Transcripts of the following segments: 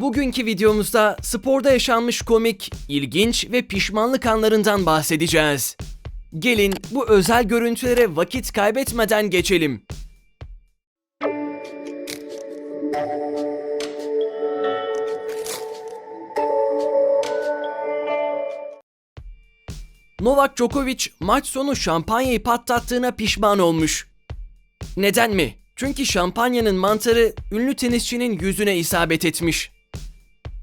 Bugünkü videomuzda sporda yaşanmış komik, ilginç ve pişmanlık anlarından bahsedeceğiz. Gelin bu özel görüntülere vakit kaybetmeden geçelim. Novak Djokovic maç sonu şampanyayı patlattığına pişman olmuş. Neden mi? Çünkü şampanyanın mantarı ünlü tenisçinin yüzüne isabet etmiş.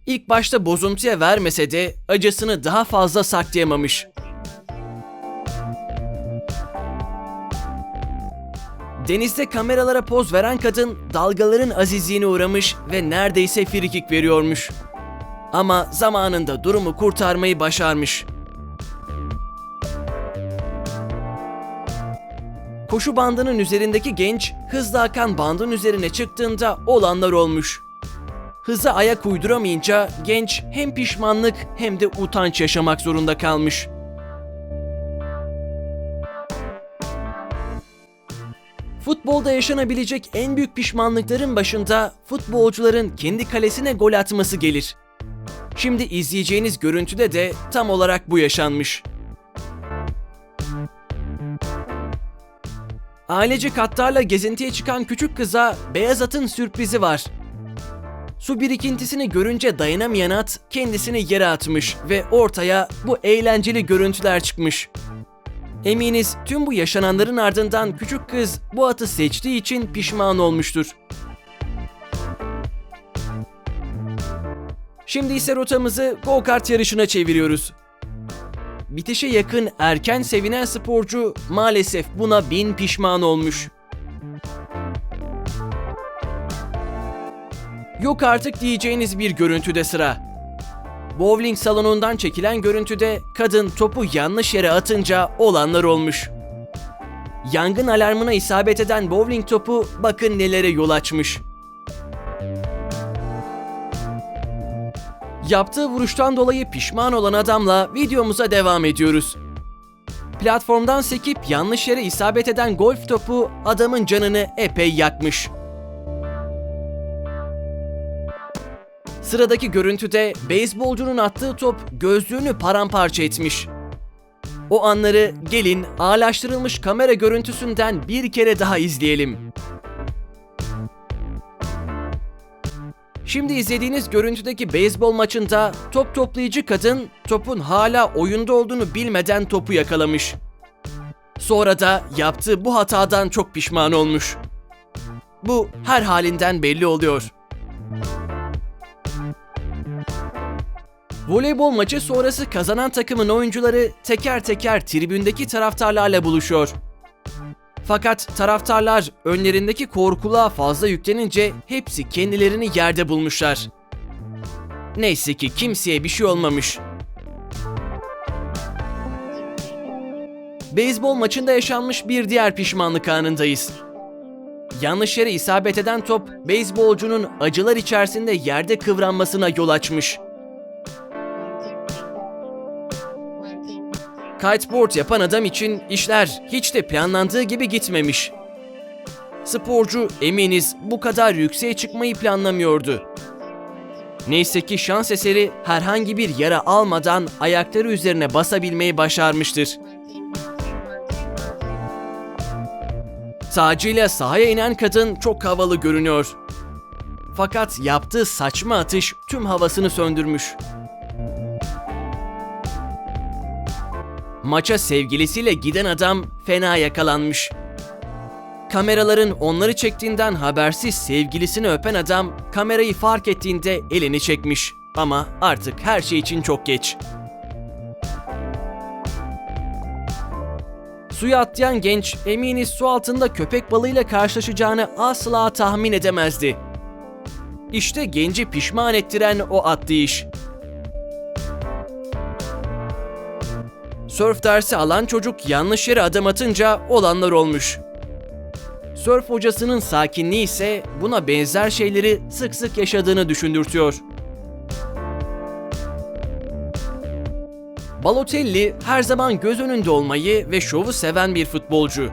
İlk başta bozuntuya vermese de acısını daha fazla saklayamamış. Denizde kameralara poz veren kadın dalgaların azizliğine uğramış ve neredeyse frikik veriyormuş. Ama zamanında durumu kurtarmayı başarmış. Koşu bandının üzerindeki genç hızla akan bandın üzerine çıktığında olanlar olmuş. Hıza ayak uyduramayınca genç hem pişmanlık hem de utanç yaşamak zorunda kalmış. Futbolda yaşanabilecek en büyük pişmanlıkların başında futbolcuların kendi kalesine gol atması gelir. Şimdi izleyeceğiniz görüntüde de tam olarak bu yaşanmış. Ailece katlarla gezintiye çıkan küçük kıza beyaz atın sürprizi var. Su birikintisini görünce dayanamayan at kendisini yere atmış ve ortaya bu eğlenceli görüntüler çıkmış. Eminiz tüm bu yaşananların ardından küçük kız bu atı seçtiği için pişman olmuştur. Şimdi ise rotamızı go-kart yarışına çeviriyoruz. Bitişe yakın erken sevinen sporcu maalesef buna bin pişman olmuş. Yok artık diyeceğiniz bir görüntüde sıra. Bowling salonundan çekilen görüntüde kadın topu yanlış yere atınca olanlar olmuş. Yangın alarmına isabet eden bowling topu bakın nelere yol açmış. Yaptığı vuruştan dolayı pişman olan adamla videomuza devam ediyoruz. Platformdan sekip yanlış yere isabet eden golf topu adamın canını epey yakmış. Sıradaki görüntüde beyzbolcunun attığı top gözlüğünü paramparça etmiş. O anları gelin ağlaştırılmış kamera görüntüsünden bir kere daha izleyelim. Şimdi izlediğiniz görüntüdeki beyzbol maçında top toplayıcı kadın topun hala oyunda olduğunu bilmeden topu yakalamış. Sonra da yaptığı bu hatadan çok pişman olmuş. Bu her halinden belli oluyor. Voleybol maçı sonrası kazanan takımın oyuncuları teker teker tribündeki taraftarlarla buluşuyor. Fakat taraftarlar önlerindeki korkuluğa fazla yüklenince hepsi kendilerini yerde bulmuşlar. Neyse ki kimseye bir şey olmamış. Beyzbol maçında yaşanmış bir diğer pişmanlık anındayız. Yanlış yere isabet eden top beyzbolcunun acılar içerisinde yerde kıvranmasına yol açmış. Kiteboard yapan adam için işler hiç de planlandığı gibi gitmemiş. Sporcu eminiz bu kadar yükseğe çıkmayı planlamıyordu. Neyse ki şans eseri herhangi bir yara almadan ayakları üzerine basabilmeyi başarmıştır. Tacıyla sahaya inen kadın çok havalı görünüyor. Fakat yaptığı saçma atış tüm havasını söndürmüş. Maça sevgilisiyle giden adam fena yakalanmış. Kameraların onları çektiğinden habersiz sevgilisini öpen adam kamerayı fark ettiğinde elini çekmiş. Ama artık her şey için çok geç. Suya atlayan genç eminiz su altında köpek balığıyla karşılaşacağını asla tahmin edemezdi. İşte genci pişman ettiren o atlayış. Sörf dersi alan çocuk yanlış yere adım atınca olanlar olmuş. Sörf hocasının sakinliği ise buna benzer şeyleri sık sık yaşadığını düşündürtüyor. Balotelli her zaman göz önünde olmayı ve şovu seven bir futbolcu.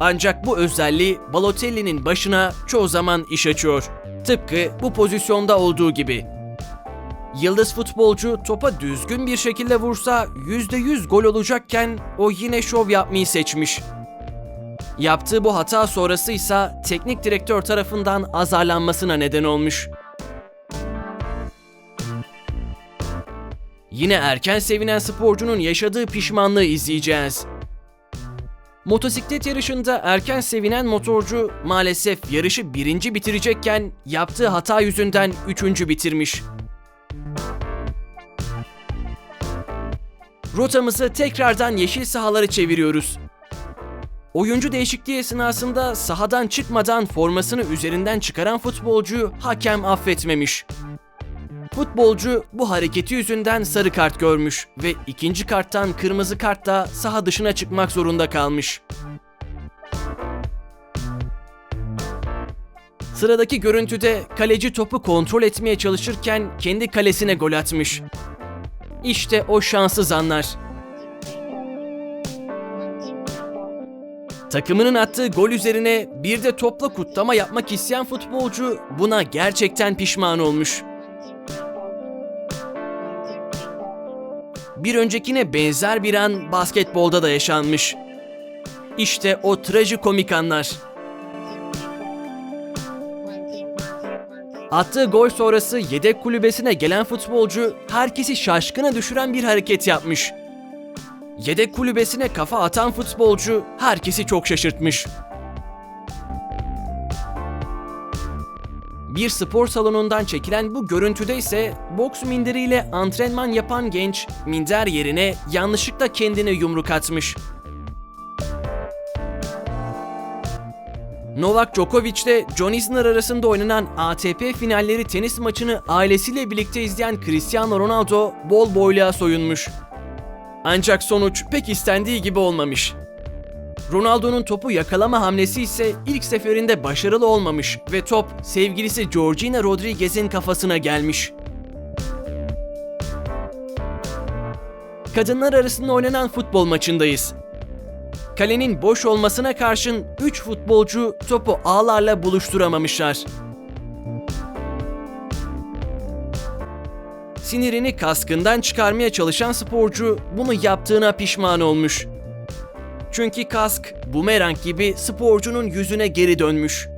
Ancak bu özelliği Balotelli'nin başına çoğu zaman iş açıyor. Tıpkı bu pozisyonda olduğu gibi. Yıldız futbolcu topa düzgün bir şekilde vursa %100 gol olacakken o yine şov yapmayı seçmiş. Yaptığı bu hata sonrası ise teknik direktör tarafından azarlanmasına neden olmuş. Yine erken sevinen sporcunun yaşadığı pişmanlığı izleyeceğiz. Motosiklet yarışında erken sevinen motorcu maalesef yarışı birinci bitirecekken yaptığı hata yüzünden üçüncü bitirmiş. Rotamızı tekrardan yeşil sahaları çeviriyoruz. Oyuncu değişikliği esnasında sahadan çıkmadan formasını üzerinden çıkaran futbolcuyu hakem affetmemiş. Futbolcu bu hareketi yüzünden sarı kart görmüş ve ikinci karttan kırmızı kartla saha dışına çıkmak zorunda kalmış. Sıradaki görüntüde kaleci topu kontrol etmeye çalışırken kendi kalesine gol atmış. İşte o şanssız anlar. Takımının attığı gol üzerine bir de topla kutlama yapmak isteyen futbolcu buna gerçekten pişman olmuş. Bir öncekine benzer bir an basketbolda da yaşanmış. İşte o trajikomik anlar. Attığı gol sonrası yedek kulübesine gelen futbolcu herkesi şaşkına düşüren bir hareket yapmış. Yedek kulübesine kafa atan futbolcu herkesi çok şaşırtmış. Bir spor salonundan çekilen bu görüntüde ise boks minderiyle antrenman yapan genç minder yerine yanlışlıkla kendine yumruk atmış. Novak Djokovic ile John Isner arasında oynanan ATP finalleri tenis maçını ailesiyle birlikte izleyen Cristiano Ronaldo bol boyluğa soyunmuş. Ancak sonuç pek istendiği gibi olmamış. Ronaldo'nun topu yakalama hamlesi ise ilk seferinde başarılı olmamış ve top sevgilisi Georgina Rodriguez'in kafasına gelmiş. Kadınlar arasında oynanan futbol maçındayız. Kalenin boş olmasına karşın 3 futbolcu topu ağlarla buluşturamamışlar. Sinirini kaskından çıkarmaya çalışan sporcu bunu yaptığına pişman olmuş. Çünkü kask bumerang gibi sporcunun yüzüne geri dönmüş.